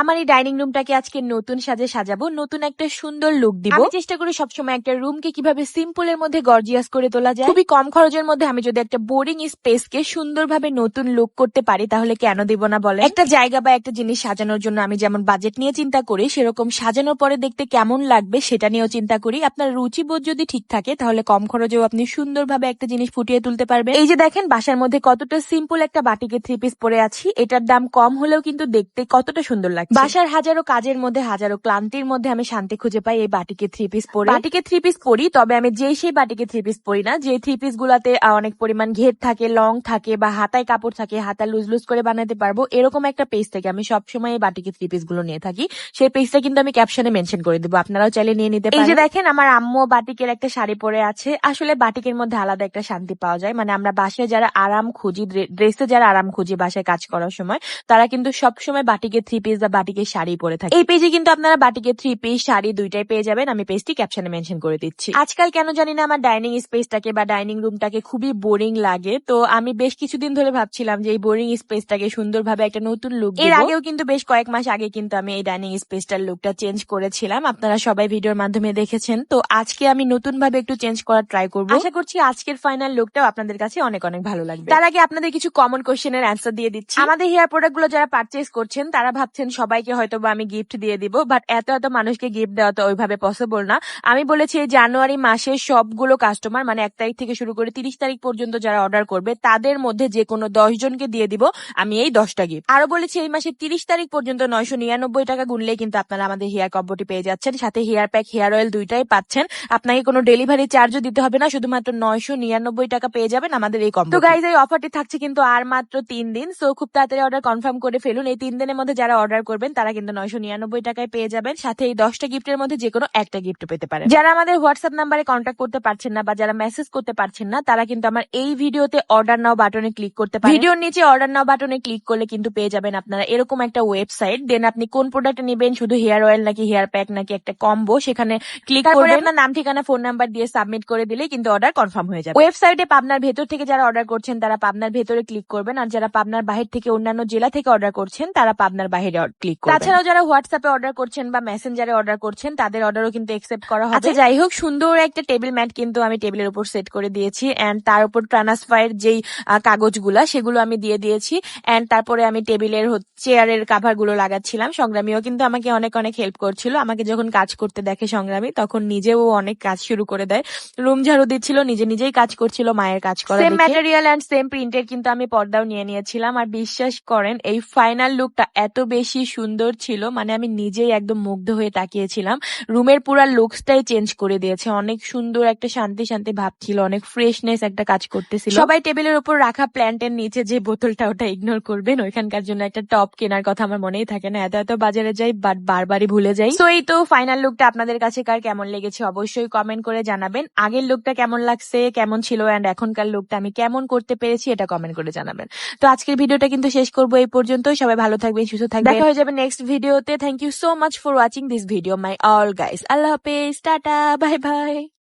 আমার এই ডাইনিং রুমটাকে আজকে নতুন সাজে সাজাবো নতুন একটা সুন্দর লুক দিব। আমি চেষ্টা করি সবসময় একটা রুমকে কীভাবে সিম্পল এর মধ্যে গর্জিয়াস করে তোলা যায়। খুবই কম খরচের মধ্যে আমি যদি একটা বোরিং স্পেসকে সুন্দরভাবে নতুন লুক করতে পারি তাহলে কেন দিব না বলে একটা জায়গা বা একটা জিনিস সাজানোর জন্য আমি যেমন বাজেট নিয়ে চিন্তা করি সেরকম সাজানোর পরে দেখতে কেমন লাগবে সেটা নিয়েও চিন্তা করি। আপনার রুচিবোধ যদি ঠিক থাকে তাহলে কম খরচেও আপনি সুন্দরভাবে একটা জিনিস ফুটিয়ে তুলতে পারবেন। এই যে দেখেন বাসার মধ্যে কতটা সিম্পল একটা বাটিকে থ্রি পিস পরে আছি এটার দাম কম হলেও কিন্তু দেখতে কতটা সুন্দর লাগে বাসার হাজারো কাজের মধ্যে হাজারো ক্লান্তির মধ্যে আমি শান্তি খুঁজে পাই এই বাটিকে থ্রি পিস পরে। বাটিকে থ্রি পিস পরি তবে আমি যেই সেই বাটিকে থ্রি পিস পরি না। যে থ্রি পিস গুলাতে অনেক পরিমাণ ঘের থাকে লং থাকে বা হাতায় কাপড় থাকে হাতা লুজ লুজ করে বানাতে পারব এরকম একটা পেজ থেকে আমি সবসময় এই বাটিকে থ্রি পিসগুলো নিয়ে থাকি। সেই পেজটা কিন্তু আমি ক্যাপশনে মেনশন করে দেবো আপনারাও চাইলে নিয়ে নিতে পারেন এই যে দেখেন আমার আম্মু বাটিকের একটা শাড়ি পরে আছে। আসলে বাটিকের মধ্যে আলাদা একটা শান্তি পাওয়া যায়। মানে আমরা বাসায় যারা আরাম খুঁজি ড্রেসে যারা আরাম খুঁজি বাসায় কাজ করার সময় তারা কিন্তু সবসময় বাটিকে থ্রি পিস বা বাটিকের শাড়ি পরে থাকে। এই পেজে কিন্তু আপনারা বাটিকে থ্রি পিস শাড়ি দুইটাই পেয়ে যাবেন। আমি পেজটি ক্যাপশনে মেনশন করে দিচ্ছি। আজকাল কেন জানি না আমার ডাইনিং স্পেসটাকে বা ডাইনিং রুমটাকে খুবই বোরিং লাগে। তো আমি বেশ কিছুদিন ধরে ভাবছিলাম যে এই বোরিং স্পেসটাকে সুন্দরভাবে একটা নতুন লুক এর আগেও কিন্তু বেশ কয়েক মাস আগে কিন্তু আমি এই ডাইনিং স্পেসটার লুকটা চেঞ্জ করেছিলাম। আপনারা সবাই ভিডিওর মাধ্যমে দেখেছেন। তো আজকে আমি নতুন ভাবে একটু চেঞ্জ করার ট্রাই করব। আশা করছি আজকের ফাইনাল লুকটাও আপনাদের কাছে অনেক অনেক ভালো লাগবে। তার আগে আপনাদের কিছু কমন কোশ্চেনের অ্যান্সার দিয়ে দিচ্ছি। আমাদের হেয়ার প্রোডাক্টগুলো যারা পারচেস করছেন তারা ভাবছেন সবাইকে হয়তো আমি গিফট দিয়ে দিব বাট এত এত মানুষকে গিফট দেওয়া তো ওইভাবে পসিবল না। আমি বলেছি জানুয়ারি মাসে সবগুলো কাস্টমার মানে এক তারিখ থেকে শুরু করে তিরিশ তারিখ পর্যন্ত যারা অর্ডার করবে, তাদের মধ্যে যে কোনো দশ জনকে দিয়ে দিব, আমি এই দশটা গিফট আরও বলেছি এই মাসে তিরিশ তারিখ পর্যন্ত নয়শো নিরানব্বই টাকা গুনলে কিন্তু আপনারা আমাদের হেয়ার কম্বোটি পেয়ে যাচ্ছেন। সাথে হেয়ার প্যাক হেয়ার অয়েল দুইটাই পাচ্ছেন। আপনাকে কোনো ডেলিভারি চার্জও দিতে হবে না, শুধুমাত্র নয়শো নিরানব্বই টাকা পেয়ে যাবেন আমাদের এই কম্বো তো গাইজ এই অফারটি থাকছে কিন্তু আর মাত্র তিন দিন সো খুব তাড়াতাড়ি অর্ডার কনফার্ম করে ফেলুন। এই তিন দিনের মধ্যে যারা অর্ডার করবেন তারা কিন্তু নয়শো নিরানব্বই টাকায় পেয়ে যাবেন। সাথে এই দশটা গিফটের মধ্যে যে কোনো একটা গিফট পেতে পারেন। যারা আমাদের হোয়াটসঅ্যাপ নাম্বারে কন্ট্যাক্ট করতে পারছেন না বা যারা মেসেজ করতে পারছেন না তারা কিন্তু আমার এই ভিডিওতে অর্ডার নাও বাটনে ক্লিক করতে পারেন। ভিডিওর নিচে অর্ডার নাও বাটনে ক্লিক করলে কিন্তু পেয়ে যাবেন আপনারা এরকম একটা ওয়েবসাইট দেন আপনি কোন প্রোডাক্ট নেবেন? শুধু হেয়ার অয়েল নাকি হেয়ার প্যাক নাকি একটা কম্বো সেখানে ক্লিক করে আপনার নাম ঠিকানা ফোন নাম্বার দিয়ে সাবমিট করে দিলে কিন্তু অর্ডার কনফার্ম হয়ে যাবে। ওয়েবসাইটে পাবনার ভেতর থেকে যারা অর্ডার করছেন তারা পাবনার ভেতরে ক্লিক করবেন। আর যারা পাবনার বাহির থেকে অন্যান্য জেলা থেকে অর্ডার করছেন তারা পাবনার বাহিরে ক্লিক করবেন। তাছাড়াও যারা হোয়াটসঅ্যাপে অর্ডার করছেন বা মেসেঞ্জারে অর্ডার করছেন তাদের অর্ডারও কিন্তু একসেপ্ট করা হবে। আচ্ছা যাই হোক সুন্দর একটা টেবিল ম্যাট কিন্তু আমি টেবিলের উপর সেট করে দিয়েছি। এন্ড তার উপর ট্রান্সফারের যেই কাগজগুলা সেগুলো আমি দিয়ে দিয়েছি। এন্ড তারপরে আমি টেবিলের চেয়ারের কাভারগুলো লাগাচ্ছিলাম। সংগ্রামীও কিন্তু আমাকে অনেক অনেক হেল্প করছিল। আমাকে যখন কাজ করতে দেখে সংগ্রামী তখন নিজেও অনেক কাজ শুরু করে দেয়। রুম ঝাড়ু দিচ্ছিল নিজে নিজেই কাজ করছিল মায়ের কাজ করা সেম ম্যাটেরিয়াল এন্ড সেম প্রিন্টের কিন্তু আমি পর্দাও নিয়ে নিয়েছিলাম। আর বিশ্বাস করেন এই ফাইনাল লুকটা এত বেশি সুন্দর ছিল মানে আমি নিজেই একদম মুগ্ধ হয়ে তাকিয়েছিলাম। রুমের পুরা লুকসটাই চেঞ্জ করে দিয়েছে। অনেক সুন্দর একটা শান্তি শান্তি ভাব ছিল, অনেক ফ্রেশনেস একটা কাজ করতেছিল। সবাই টেবিলের উপর রাখা প্ল্যান্টের নিচে যে বোতলটা ওটা ইগনোর করবেন, ওইখানকার জন্য একটা টপ কেনার কথা আমার মনেই থাকে না। এত এত বাজারে যাই, বাট বারবারই ভুলে যাই। তো এই তো ফাইনাল লুকটা আপনাদের কাছে কার কেমন লেগেছে অবশ্যই কমেন্ট করে জানাবেন। আগের লুকটা কেমন লাগছে, কেমন ছিল এন্ড এখনকার লুকটা আমি কেমন করতে পেরেছি, এটা কমেন্ট করে জানাবেন। তো আজকের ভিডিওটা কিন্তু শেষ করব এই পর্যন্ত সবাই ভালো থাকবেন, সুস্থ থাকবেন। যাবে নেক্সট ভিডিওতে thank you so much for watching this video my all guys আল্লাহ হাফেজ টাটা বাই বাই